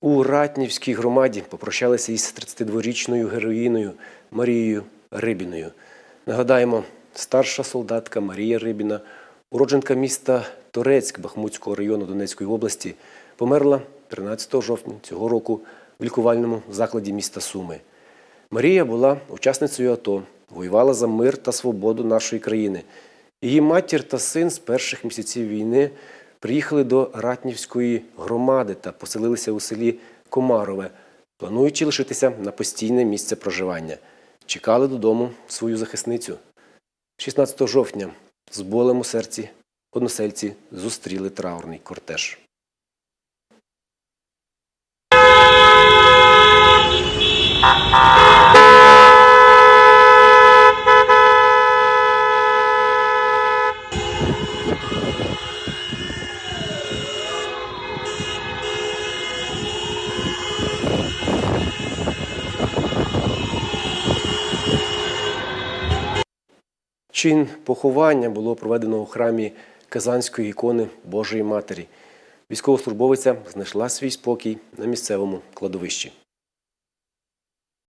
У Ратнівській громаді попрощалися із 32-річною героїною Марією Рибіною. Нагадаємо, старша солдатка Марія Рибіна, уродженка міста Торецьк Бахмутського району Донецької області, померла 13 жовтня цього року в лікувальному закладі міста Суми. Марія була учасницею АТО, воювала за мир та свободу нашої країни. Її матір та син з перших місяців війни приїхали до Ратнівської громади та поселилися у селі Комарове, плануючи лишитися на постійне місце проживання. Чекали додому свою захисницю. 16 жовтня з болем у серці односельці зустріли траурний кортеж. Чин поховання було проведено у храмі Казанської ікони Божої Матері. Військовослужбовиця знайшла свій спокій на місцевому кладовищі.